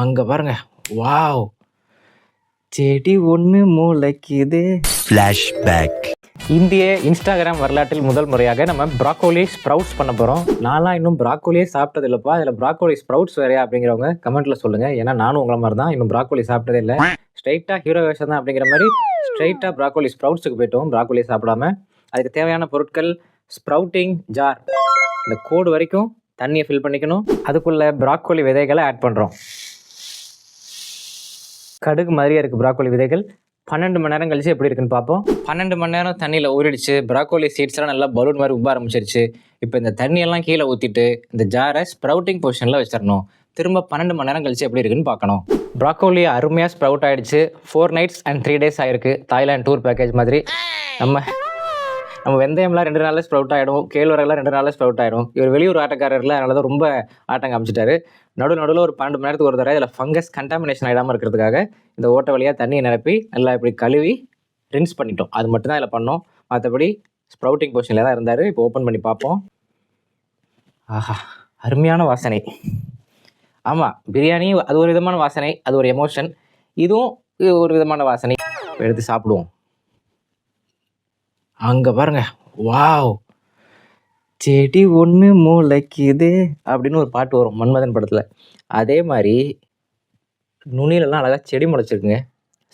அங்க பாருங்க. வாவ். செடி ஒன்று முளைக்குது. Flashback. இந்திய இன்ஸ்டாகிராம் வரலாற்றில் முதல் முறையாக நம்ம ப்ராக்கோலி ஸ்ப்ரவுட்ஸ் பண்ண போகிறோம் நான்லாம் இன்னும் ப்ராக்கோலியே சாப்பிட்டது இல்லைப்பா அதில் ப்ராக்கோலி ஸ்ப்ரவுட்ஸ் வேறையா அப்படிங்கிறவங்க கமெண்ட்டில் சொல்லுங்கள் ஏன்னா நானும் உங்களை மாதிரி தான் இன்னும் ப்ராக்கோலி சாப்பிட்டதே இல்லை. ஸ்ட்ரைட்டாக ஹீரோ வேஷம் தான் அப்படிங்கிற மாதிரி ஸ்ட்ரைட்டாக ப்ராக்கோலி ஸ்ப்ரவுட்ஸுக்கு போயிட்டோம். ப்ராக்கோலி சாப்பிடாம. அதுக்கு தேவையான பொருட்கள் ஸ்ப்ரவுட்டிங் ஜார் இந்த கோடு வரைக்கும் தண்ணியை ஃபில் பண்ணிக்கணும். அதுக்குள்ளே ப்ராக்கோலி விதைகளை ஆட் பண்ணுறோம் கடுகு மாதிரியே இருக்குது ப்ராக்கோலி விதைகள். பன்னெண்டு மணி நேரம் கழிச்சு எப்படி இருக்குன்னு பார்ப்போம். பன்னெண்டு மணி நேரம் தண்ணியில் ஊறிடுச்சு. ப்ராக்கோலி சீட்ஸ்லாம் நல்லா பலூன் மாதிரி உப்ப ஆரம்பிச்சிருச்சு. இப்போ இந்த தண்ணியெல்லாம் கீழே ஊற்றிட்டு இந்த ஜாரை ஸ்ப்ரவுட்டிங் பொசிஷனில் வச்சிடணும். திரும்ப பன்னெண்டு மணி நேரம் கழிச்சு எப்படி இருக்குன்னு பார்க்கணும். ப்ராக்கோலி அருமையாக ஸ்ப்ரவுட் ஆயிடுச்சு. Four nights and three days ஆயிருக்கு. தாய்லாந்து டூர் பேக்கேஜ் மாதிரி. நம்ம நம்ம வெந்தயம்லாம் ரெண்டு நாளில் ஸ்ப்ரவுட் ஆகிடும் கேழ்வரகுலாம் ரெண்டு நாளில் ஸ்ப்ரவுட் ஆகிடும் இவர் வெளியூர் ஆட்டக்காரர்ல அதனால தான் ரொம்ப ஆட்டம் காமிச்சிட்டாரு. நடு நடுவில் ஒரு பன்னெண்டு மணி நேரத்துக்கு ஒரு தடவை இதில் ஃபங்கஸ் கண்டாமினேஷன் ஆகிடாமல் இருக்கிறதுக்காக இந்த ஓட்டை வழியாக தண்ணியை நிரப்பி நல்லா இப்படி கழுவி ரின்ஸ் பண்ணிட்டோம். அது மட்டும்தான் இதில் பண்ணோம். மற்றபடி ஸ்ப்ரவுட்டிங் பொசிஷனில் தான் இருந்தார். இப்போ ஓப்பன் பண்ணி பார்ப்போம். ஆஹா அருமையான வாசனை. ஆமாம் பிரியாணி அது ஒரு விதமான வாசனை அது ஒரு எமோஷன் இதுவும் ஒரு விதமான வாசனை. எடுத்து சாப்பிடுவோம். அங்கே பாருங்க. வாவ் செடி ஒன்று முளைக்குது அப்படின்னு ஒரு பாட்டு வரும் மன்மதன் படத்தில். அதே மாதிரி நுனியிலலாம் அழகாக செடி முளைச்சிருக்குங்க.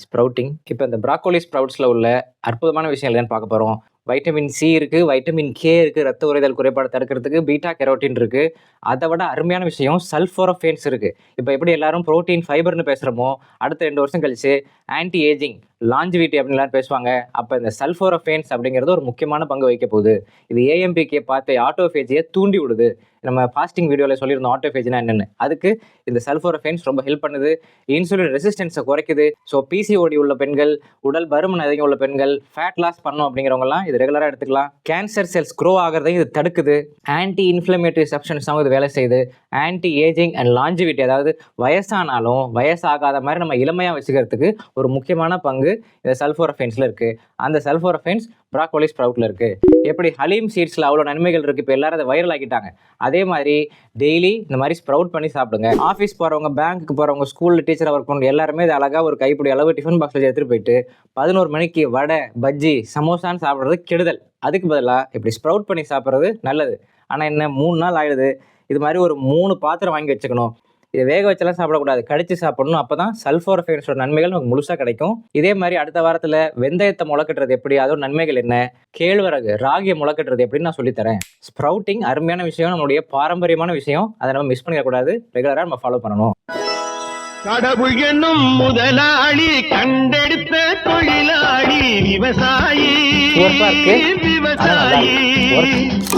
ஸ்ப்ரவுட்டிங் இப்போ இந்த ப்ராக்கோலி ஸ்ப்ரவுட்ஸில் உள்ள அற்புதமான விஷயம் இல்லைன்னு பார்க்க போகிறோம் வைட்டமின் சி இருக்குது வைட்டமின் கே இருக்குது ரத்த உறைதல் குறைபாடு தடுக்கிறதுக்கு பீட்டா கெரோட்டின் இருக்குது அதை விட அருமையான விஷயம் சல்ஃபோரோஃபேன்ஸ் இருக்குது இப்போ எப்படி எல்லாரும் புரோட்டீன் ஃபைபர்னு பேசுகிறோமோ அடுத்த ரெண்டு வருஷம் கழிச்சு ஆன்டி ஏஜிங் லாஞ்சிவிட்டி அப்படின்லாம் பேசுவாங்க. அப்போ இந்த சல்ஃபோரோஃபேன்ஸ் அப்படிங்கிறது ஒரு முக்கியமான பங்கு வகிக்க போகுது. இது ஏஎம்பிகே பார்த்து ஆட்டோஃபேஜியை தூண்டி விடுது. நம்ம ஃபாஸ்டிங் வீடியோவில் சொல்லியிருந்தோம் ஆட்டோஃபேஜ்னா என்னென்னு. அதுக்கு இந்த சல்ஃபோரோஃபேன்ஸ் ரொம்ப ஹெல்ப் பண்ணுது. இன்சுலின் ரெசிஸ்டன்ஸை குறைக்குது. ஸோ பிசிஓடி உள்ள பெண்கள் உடல் பருமன் அதிகம் உள்ள பெண்கள் ஃபேட் லாஸ் பண்ணும் அப்படிங்கிறவங்கலாம் இது ரெகுலராக எடுத்துக்கலாம். கேன்சர் செல்ஸ் க்ரோ ஆகிறதையும் இது தடுக்குது. ஆன்டி இன்ஃப்ளமேட்டரி சப்ஷன்ஸாகவும் இது வேலை செய்யுது. ஆன்டி ஏஜிங் அண்ட் லாஞ்சிவிட்டி அதாவது வயசானாலும் வயசாகாத மாதிரி நம்ம இளமையாக வச்சுக்கிறதுக்கு ஒரு முக்கியமான பங்கு இந்த சல்ஃபோரஃபைன்ஸில் இருக்குது அந்த சல்ஃபோரஃபைன்ஸ் ப்ராக்கோலி ஸ்ப்ரவுட்டில் இருக்குது எப்படி ஹலீம் சீட்ஸில் அவ்வளோ நன்மைகள் இருக்குது இப்போ எல்லாரும் அதை வைரல் ஆக்கிட்டாங்க. அதே மாதிரி டெய்லி இந்த மாதிரி ஸ்ப்ரவுட் பண்ணி சாப்பிடுங்க. ஆஃபீஸ் போகிறவங்க பேங்க்குக்கு போகிறவங்க ஸ்கூலில் டீச்சராக ஒர்க் பண்ணுற எல்லாருமே இது அழகாக ஒரு கைப்பிடி அளவு டிஃபன் பாக்ஸில் எடுத்துகிட்டு போயிட்டு பதினோரு மணிக்கு வடை பஜ்ஜி சமோசான்னு சாப்பிட்றது கெடுதல். அதுக்கு பதிலாக இப்படி ஸ்ப்ரவுட் பண்ணி சாப்பிட்றது நல்லது. ஆனால் என்ன மூணு நாள் ஆயிடுது. இது மாதிரி ஒரு மூணு பாத்திரம் வாங்கி வச்சுக்கணும். இதை வேக வச்செல்லாம் சாப்பிடக்கூடாது. கடிச்சு சாப்பிடணும். அப்போ தான் சல்ஃபோரஃபைன்ஸோட நன்மைகள் நமக்கு முழுசாக கிடைக்கும். இதே மாதிரி அடுத்த வாரத்தில் வெந்தயத்தை முளைக்கட்டுறது எப்படி? அதோட நன்மைகள் என்ன? கேழ்வரகு ராகியை முளைக்கட்டுறது எப்படின்னு நான் சொல்லித்தரேன். ஸ்ப்ரவுட்டிங் அருமையான விஷயம். நம்மளுடைய பாரம்பரியமான விஷயம். அதை நம்ம மிஸ் பண்ணிடக்கூடாது. ரெகுலராக நம்ம ஃபாலோ பண்ணணும். கடவுள் என்னும் முதலாளி கண்டெடுத்த தொழிலாளி விவசாயி விவசாயி.